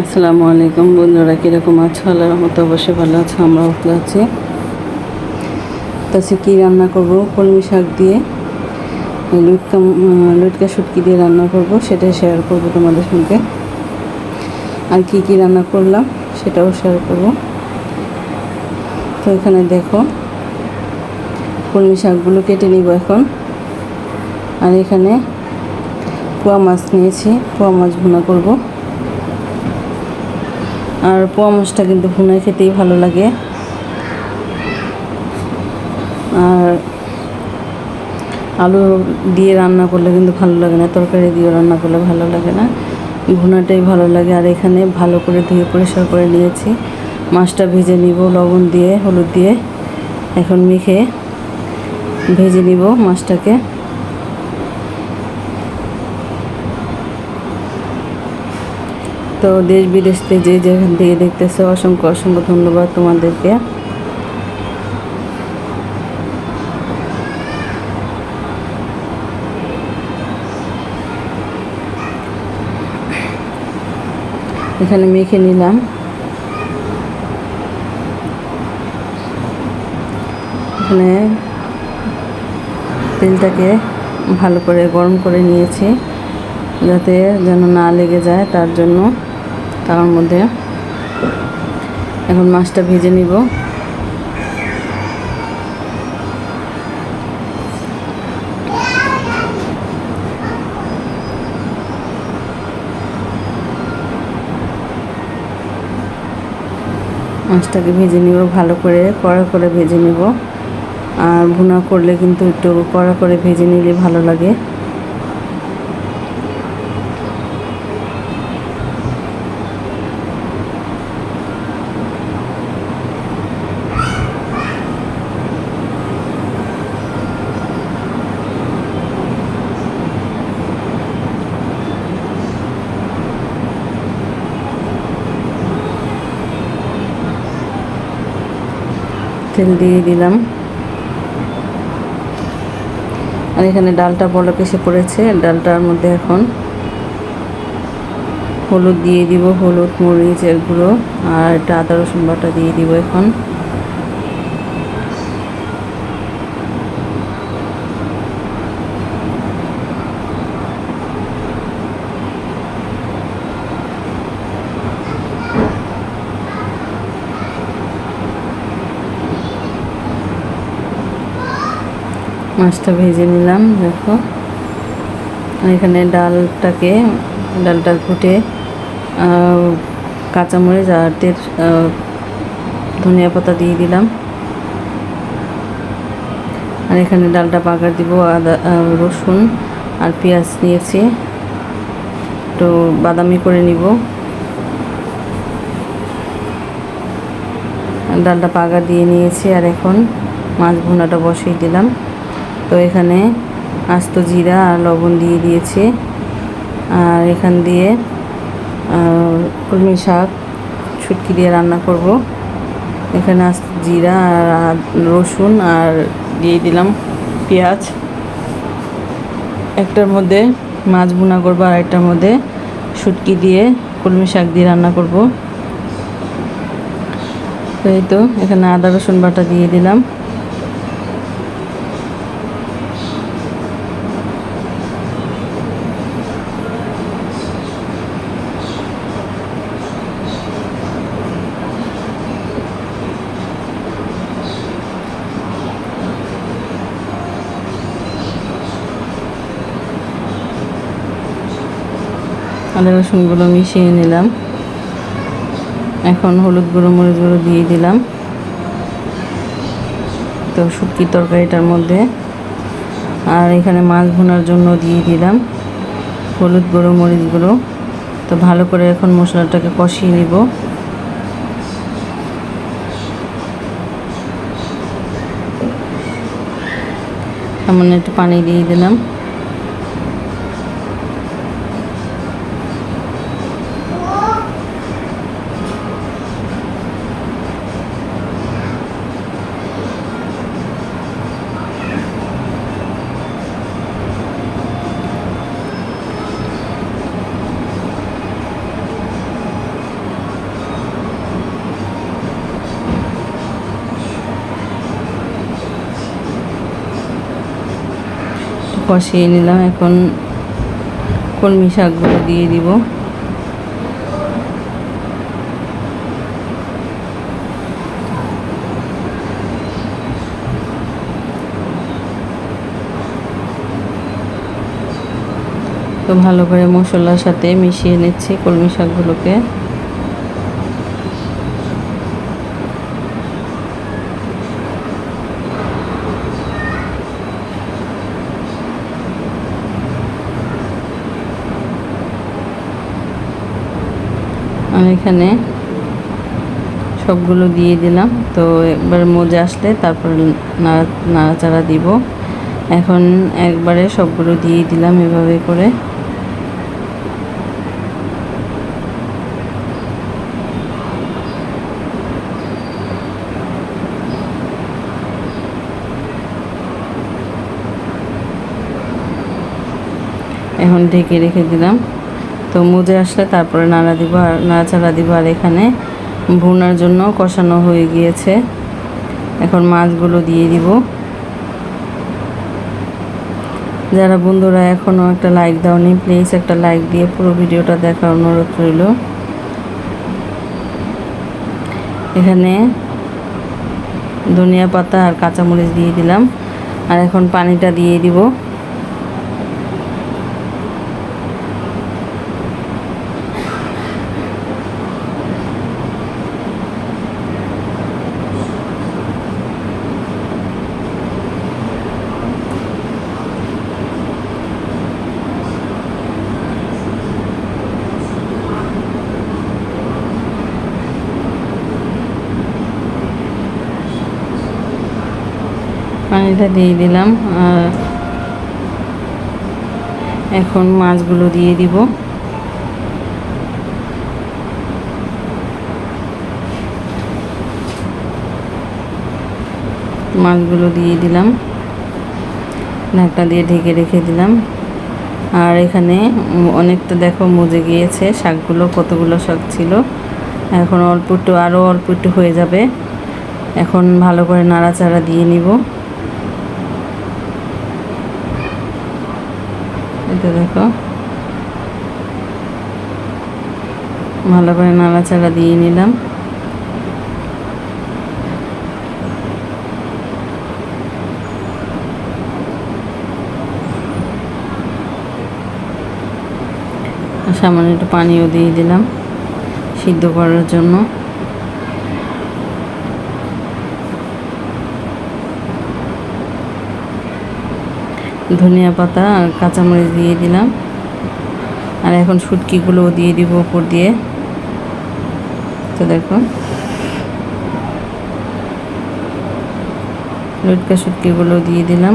আসসালামু আলাইকুম বন্ধুরা, কীরকম আছো? আল্লাহর রহমতে অবশ্যই ভালো আছো, আমরাও ভালো আছি। তাছে কী রান্না করব? কলমি শাক দিয়ে। লুটকা লুটকা শুটকি দিয়ে রান্না করব, সেটাই শেয়ার করব তোমাদের সঙ্গে। আর কি কি রান্না করলাম, সেটাও শেয়ার করব। তো এখানে দেখো, কলমি শাকগুলো কেটে নিব এখন। আর এখানে পোয়া মাছ নিয়েছি, পোয়া মাছ ভুনা করব। আর পোয়া মাছটা কিন্তু ভুনায় খেতেই ভালো লাগে। আর আলু দিয়ে রান্না করলে কিন্তু ভালো লাগে না, তরকারি দিয়ে রান্না করলে ভালো লাগে না। ভুনাটাই ভালো লাগে। আর এখানে ভালো করে ধুয়ে পরিষ্কার করে নিয়েছি। মাছটা ভেজে নিব লবণ দিয়ে, হলুদ দিয়ে। এখন মেখে ভেজে নিব মাছটাকে। তো দেশ বিদেশ থেকে যে যেখান থেকে দেখতেছে, অসংখ্য অসংখ্য ধন্যবাদ তোমাদেরকে। এখানে মেখে নিলাম। এখানে তেলটাকে ভালো করে গরম করে নিয়েছি, যাতে যেন না লেগে যায়, তার জন্য। তার মধ্যে। এখন মাছটা ভেজে নিব। মাছটাকে ভেজে নিব, ভালো করে কড়া করে ভেজে নিব। আর ভুনা করলে কিন্তু একটু কড়া করে ভেজে নিলে ভালো লাগে। তেল দিয়ে দিলাম। আর এখানে ডালটা বড় এসে পড়েছে। ডালটার মধ্যে এখন হলুদ দিয়ে দিব, হলুদ, মরিচ এগুলো আর এটা আদা, রসুন বাটা দিয়ে দিব এখন। মাছটা ভেজে নিলাম দেখো। এখানে ডালটাকে ডালটা আহ, কাঁচামরিচ আর ধনিয়া পাতা দিয়ে দিলাম। আর এখানে ডালটা পাকার দিব আদা রসুন আর পেঁয়াজ নিয়েছি। একটু বাদামি করে নিব। ডালটা পাকা দিয়ে নিয়েছি আর এখন মাছ ভুনাটা বসিয়ে দিলাম। তো এখানে আস্ত জিরা আর লবণ দিয়ে দিয়েছি। আর এখান দিয়ে কলমি শাক ছুটকি দিয়ে রান্না করব। এখানে আস্ত জিরা আর রসুন আর দিয়ে দিলাম পেঁয়াজ। একটার মধ্যে মাছ ভুনা করব আর একটার মধ্যে শুটকি দিয়ে কলমি শাক দিয়ে রান্না করব। তো এই তো, এখানে আদা রসুন বাটা দিয়ে দিলাম। আদা রসুনগুলো মিশিয়ে নিলাম। এখন হলুদ গুঁড়ো, মরিচ গুঁড়ো দিয়ে দিলাম। তো শুটকির তরকারিটার মধ্যে। আর এখানে মাছ ভুনার জন্য দিয়ে দিলাম। হলুদ গুঁড়ো, মরিচ গুঁড়ো। তো ভালো করে এখন মশলাটাকে কষিয়ে নিব। সামান্য একটু পানি দিয়ে দিলাম। কষিয়ে নিলাম। এখন কলমি শাকগুলো দিয়ে দিব? তো ভালো করে মশলার সাথে মিশিয়ে নিচ্ছি কলমি শাকগুলোকে। এখানে সবগুলো দিয়ে দিলাম। তো একবার মজে আসলে তারপর নাড়া নাড়াচাড়া দিব। এখন একবারে সবগুলো দিয়ে দিলাম এভাবে করে। এখন ঢেকে রেখে দিলাম। তো মুজে আসলে তারপরে নাড়া দিব আর নাড়াচাড়া দিব আর এখানে ভুনার জন্য কষানো হয়ে গিয়েছে। এখন মাছগুলো দিয়ে দিব। যারা বন্ধুরা এখনও একটা লাইক দাওনি প্লিজ একটা লাইক দিয়ে পুরো ভিডিওটা দেখার অনুরোধ রইল। এখানে ধনিয়া পাতা আর কাঁচামরিচ দিয়ে দিলাম। আর এখন পানিটা দিয়ে দিব। পানিটা দিয়ে দিলাম, আর এখন মাছগুলো দিয়ে দিব। মাছগুলো দিয়ে দিলাম, ঢাকনা দিয়ে ঢেকে রেখে দিলাম। আর এখানে অনেকটা দেখো মজে গিয়েছে শাকগুলো, কতগুলো শাক ছিল। এখন অল্প একটু আরও অল্প একটু হয়ে যাবে। এখন ভালো করে নাড়াচাড়া দিয়ে নিব। এটা দেখো। ভালো করে নাড়াচাড়া দিয়ে নিলাম। সামান্য একটু পানিও দিয়ে দিলাম সিদ্ধ করার জন্য। ধনিয়া পাতা কাঁচামরিচ দিয়ে দিলাম। আর এখন শুটকিগুলোও দিয়ে দিব উপর দিয়ে। তো দেখো। লটকা শুটকিগুলো দিয়ে দিলাম।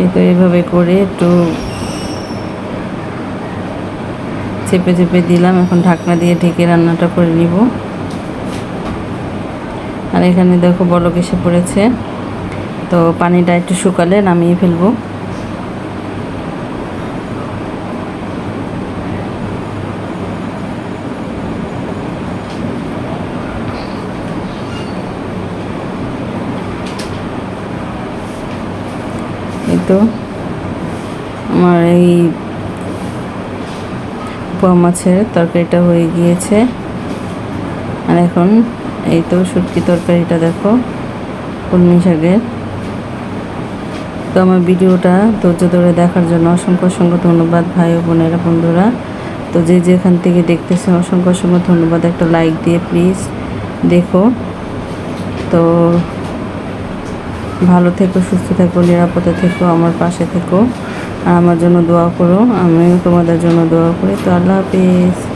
এই তো এইভাবে করে একটু চেপে চেপে দিলাম, এখন ঢাকনা দিয়ে ঢেকে রান্নাটা করে নিব। আর এখানে দেখো বলক এসে পড়েছে, তো পানিটা একটু শুকালে নামিয়ে ফেলব। এই তো, আমার এই পোয়া মাছের তরকারিটা হয়ে গিয়েছে। আর এখন এই তো শুটকি তরকারিটা দেখো কলমি শাকের। তো আমার ভিডিওটা ধৈর্য ধরে দেখার জন্য অসংখ্য অসংখ্য ধন্যবাদ ভাই ও বোনেরা, বন্ধুরা। তো যে যেখান থেকে দেখতেছে অসংখ্য অসংখ্য ধন্যবাদ। একটা লাইক দিয়ে প্লিজ দেখো। তো ভালো থেকো, সুস্থ থেকো, নিরাপদে থেকো, আমার পাশে থেকো। আর আমার জন্য দোয়া করো আমিও তোমাদের জন্য দোয়া করি। তো আল্লাহ হাফিজ।